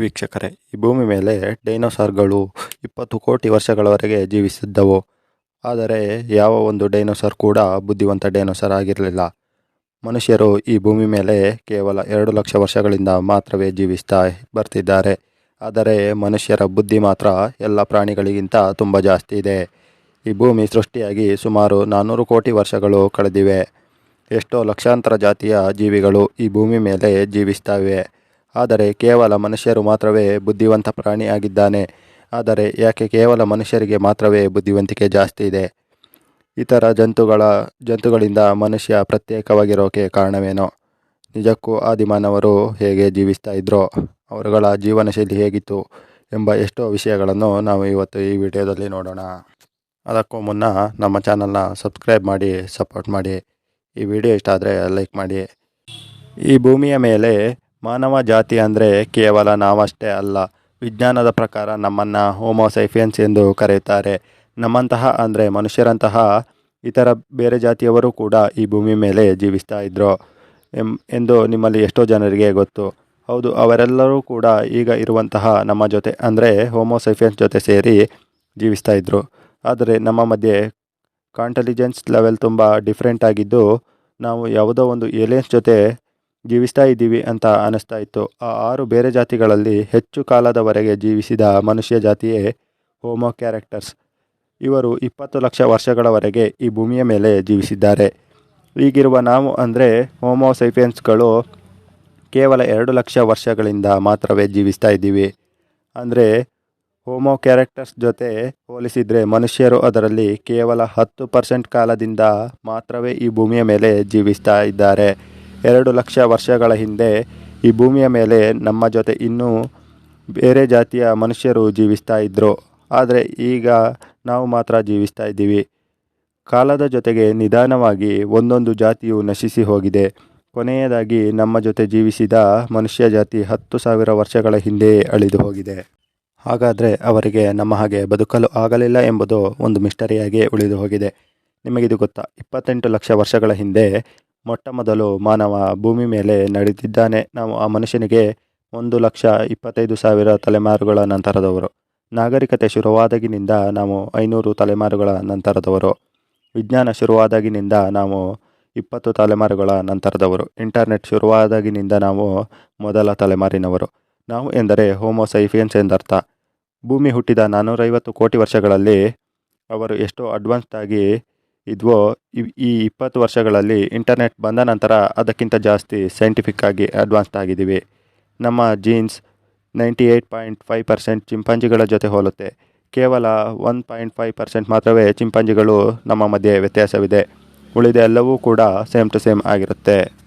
ವೀಕ್ಷಕರೇ, ಈ ಭೂಮಿ ಮೇಲೆ ಡೈನೋಸಾರ್ಗಳು ಇಪ್ಪತ್ತು ಕೋಟಿ ವರ್ಷಗಳವರೆಗೆ ಜೀವಿಸಿದ್ದವು. ಆದರೆ ಯಾವ ಒಂದು ಡೈನೋಸಾರ್ ಕೂಡ ಬುದ್ಧಿವಂತ ಡೈನೋಸಾರ್ ಆಗಿರಲಿಲ್ಲ. ಮನುಷ್ಯರು ಈ ಭೂಮಿ ಮೇಲೆ ಕೇವಲ ಎರಡು ಲಕ್ಷ ವರ್ಷಗಳಿಂದ ಮಾತ್ರವೇ ಜೀವಿಸ್ತಾ ಬರ್ತಿದ್ದಾರೆ. ಆದರೆ ಮನುಷ್ಯರ ಬುದ್ಧಿ ಮಾತ್ರ ಎಲ್ಲ ಪ್ರಾಣಿಗಳಿಗಿಂತ ತುಂಬ ಜಾಸ್ತಿ ಇದೆ. ಈ ಭೂಮಿ ಸೃಷ್ಟಿಯಾಗಿ ಸುಮಾರು ನಾನ್ನೂರು ಕೋಟಿ ವರ್ಷಗಳು ಕಳೆದಿವೆ. ಎಷ್ಟೋ ಲಕ್ಷಾಂತರ ಜಾತಿಯ ಜೀವಿಗಳು ಈ ಭೂಮಿ ಮೇಲೆ ಜೀವಿಸ್ತವೆ. ಆದರೆ ಕೇವಲ ಮನುಷ್ಯರು ಮಾತ್ರವೇ ಬುದ್ಧಿವಂತ ಪ್ರಾಣಿಯಾಗಿದ್ದಾನೆ. ಆದರೆ ಯಾಕೆ ಕೇವಲ ಮನುಷ್ಯರಿಗೆ ಮಾತ್ರವೇ ಬುದ್ಧಿವಂತಿಕೆ ಜಾಸ್ತಿ ಇದೆ? ಇತರ ಜಂತುಗಳ, ಜಂತುಗಳಿಂದ ಮನುಷ್ಯ ಪ್ರತ್ಯೇಕವಾಗಿರೋಕೆ ಕಾರಣವೇನೋ? ನಿಜಕ್ಕೂ ಆದಿಮಾನವರು ಹೇಗೆ ಜೀವಿಸ್ತಾ ಇದ್ರೋ? ಅವರುಗಳ ಜೀವನ ಶೈಲಿ ಹೇಗಿತ್ತು ಎಂಬ ಎಷ್ಟೋ ವಿಷಯಗಳನ್ನು ನಾವು ಇವತ್ತು ಈ ವಿಡಿಯೋದಲ್ಲಿ ನೋಡೋಣ. ಅದಕ್ಕೂ ಮುನ್ನ ನಮ್ಮ ಚಾನಲ್ನ ಸಬ್ಸ್ಕ್ರೈಬ್ ಮಾಡಿ, ಸಪೋರ್ಟ್ ಮಾಡಿ. ಈ ವಿಡಿಯೋ ಇಷ್ಟ ಆದರೆ ಲೈಕ್ ಮಾಡಿ. ಈ ಭೂಮಿಯ ಮೇಲೆ ಮಾನವ ಜಾತಿ ಅಂದರೆ ಕೇವಲ ನಾವಷ್ಟೇ ಅಲ್ಲ, ವಿಜ್ಞಾನದ ಪ್ರಕಾರ ನಮ್ಮನ್ನು ಹೋಮೋಸೈಫಿಯನ್ಸ್ ಎಂದು ಕರೆಯುತ್ತಾರೆ. ನಮ್ಮಂತಹ ಅಂದರೆ ಮನುಷ್ಯರಂತಹ ಇತರ ಬೇರೆ ಜಾತಿಯವರು ಕೂಡ ಈ ಭೂಮಿ ಮೇಲೆ ಜೀವಿಸ್ತಾ ಇದ್ದರು ಎಂದು ನಿಮ್ಮಲ್ಲಿ ಎಷ್ಟೋ ಜನರಿಗೆ ಗೊತ್ತು. ಹೌದು, ಅವರೆಲ್ಲರೂ ಕೂಡ ಈಗ ಇರುವಂತಹ ನಮ್ಮ ಜೊತೆ ಅಂದರೆ ಹೋಮೋಸೈಫಿಯನ್ಸ್ ಜೊತೆ ಸೇರಿ ಜೀವಿಸ್ತಾ ಇದ್ದರು ಆದರೆ ನಮ್ಮ ಮಧ್ಯೆ ಕಾಂಟೆಲಿಜೆನ್ಸ್ ಲೆವೆಲ್ ತುಂಬ ಡಿಫ್ರೆಂಟ್ ಆಗಿದ್ದು, ನಾವು ಯಾವುದೋ ಒಂದು ಏಲಿಯನ್ಸ್ ಜೊತೆ ಜೀವಿಸ್ತಾ ಇದ್ದೀವಿ ಅಂತ ಅನ್ನಿಸ್ತಾ ಇತ್ತು. ಆ ಆರು ಬೇರೆ ಜಾತಿಗಳಲ್ಲಿ ಹೆಚ್ಚು ಕಾಲದವರೆಗೆ ಜೀವಿಸಿದ ಮನುಷ್ಯ ಜಾತಿಯೇ ಹೋಮೋ ಕ್ಯಾರೆಕ್ಟರ್ಸ್. ಇವರು ಇಪ್ಪತ್ತು ಲಕ್ಷ ವರ್ಷಗಳವರೆಗೆ ಈ ಭೂಮಿಯ ಮೇಲೆ ಜೀವಿಸಿದ್ದಾರೆ. ಈಗಿರುವ ನಾವು ಅಂದರೆ ಹೋಮೋಸೈಫಿಯನ್ಸ್ಗಳು ಕೇವಲ ಎರಡು ಲಕ್ಷ ವರ್ಷಗಳಿಂದ ಮಾತ್ರವೇ ಜೀವಿಸ್ತಾ ಇದ್ದೀವಿ. ಅಂದರೆ ಹೋಮೋ ಕ್ಯಾರೆಕ್ಟರ್ಸ್ ಜೊತೆ ಹೋಲಿಸಿದರೆ ಮನುಷ್ಯರು ಅದರಲ್ಲಿ ಕೇವಲ ಹತ್ತು ಪರ್ಸೆಂಟ್ ಕಾಲದಿಂದ ಮಾತ್ರವೇ ಈ ಭೂಮಿಯ ಮೇಲೆ ಜೀವಿಸ್ತಾ ಇದ್ದಾರೆ. ಎರಡು ಲಕ್ಷ ವರ್ಷಗಳ ಹಿಂದೆ ಈ ಭೂಮಿಯ ಮೇಲೆ ನಮ್ಮ ಜೊತೆ ಇನ್ನೂ ಬೇರೆ ಜಾತಿಯ ಮನುಷ್ಯರು ಜೀವಿಸ್ತಾ ಇದ್ದರು ಆದರೆ ಈಗ ನಾವು ಮಾತ್ರ ಜೀವಿಸ್ತಾ ಇದ್ದೀವಿ. ಕಾಲದ ಜೊತೆಗೆ ನಿಧಾನವಾಗಿ ಒಂದೊಂದು ಜಾತಿಯು ನಶಿಸಿ ಹೋಗಿದೆ. ಕೊನೆಯದಾಗಿ ನಮ್ಮ ಜೊತೆ ಜೀವಿಸಿದ ಮನುಷ್ಯ ಜಾತಿ ಹತ್ತು ಸಾವಿರ ವರ್ಷಗಳ ಹಿಂದೆಯೇ ಅಳಿದು ಹೋಗಿದೆ. ಹಾಗಾದರೆ ಅವರಿಗೆ ನಮ್ಮ ಹಾಗೆ ಬದುಕಲು ಆಗಲಿಲ್ಲ ಎಂಬುದು ಒಂದು ಮಿಸ್ಟರಿಯಾಗಿ ಉಳಿದು ಹೋಗಿದೆ. ನಿಮಗಿದು ಗೊತ್ತಾ, ಇಪ್ಪತ್ತೆಂಟು ಲಕ್ಷ ವರ್ಷಗಳ ಹಿಂದೆ ಮೊಟ್ಟ ಮೊದಲು ಮಾನವ ಭೂಮಿ ಮೇಲೆ ನಡೆದಿದ್ದಾನೆ. ನಾವು ಆ ಮನುಷ್ಯನಿಗೆ ಒಂದು ಲಕ್ಷ ಇಪ್ಪತ್ತೈದು ಸಾವಿರ ತಲೆಮಾರುಗಳ ನಂತರದವರು. ನಾಗರಿಕತೆ ಶುರುವಾದಾಗಿನಿಂದ ನಾವು ಐನೂರು ತಲೆಮಾರುಗಳ ನಂತರದವರು. ವಿಜ್ಞಾನ ಶುರುವಾದಾಗಿನಿಂದ ನಾವು ಇಪ್ಪತ್ತು ತಲೆಮಾರುಗಳ ನಂತರದವರು. ಇಂಟರ್ನೆಟ್ ಶುರುವಾದಾಗಿನಿಂದ ನಾವು ಮೊದಲ ತಲೆಮಾರಿನವರು. ನಾವು ಎಂದರೆ ಹೋಮೋಸೈಫಿಯನ್ಸ್ ಎಂದರ್ಥ. ಭೂಮಿ ಹುಟ್ಟಿದ ನಾನ್ನೂರೈವತ್ತು ಕೋಟಿ ವರ್ಷಗಳಲ್ಲಿ ಅವರು ಎಷ್ಟೋ ಅಡ್ವಾನ್ಸ್ಡ್ ಆಗಿ ಇದ್ವೋ, ಈ ಇಪ್ಪತ್ತು ವರ್ಷಗಳಲ್ಲಿ ಇಂಟರ್ನೆಟ್ ಬಂದ ನಂತರ ಅದಕ್ಕಿಂತ ಜಾಸ್ತಿ ಸೈಂಟಿಫಿಕ್ ಆಗಿ ಅಡ್ವಾನ್ಸ್ಡ್ ಆಗಿದ್ದೀವಿ. ನಮ್ಮ genes ninety eight point five percent ಚಿಂಪಾಂಜಿಗಳ ಜೊತೆ ಹೋಲುತ್ತೆ. ಕೇವಲ ಒನ್ ಪಾಯಿಂಟ್ ಫೈವ್ ಪರ್ಸೆಂಟ್ ಮಾತ್ರವೇ ಚಿಂಪಾಂಜಿಗಳು ನಮ್ಮ ಮಧ್ಯೆ ವ್ಯತ್ಯಾಸವಿದೆ. ಉಳಿದ ಎಲ್ಲವೂ ಕೂಡ ಸೇಮ್ ಟು ಸೇಮ್ ಆಗಿರುತ್ತೆ.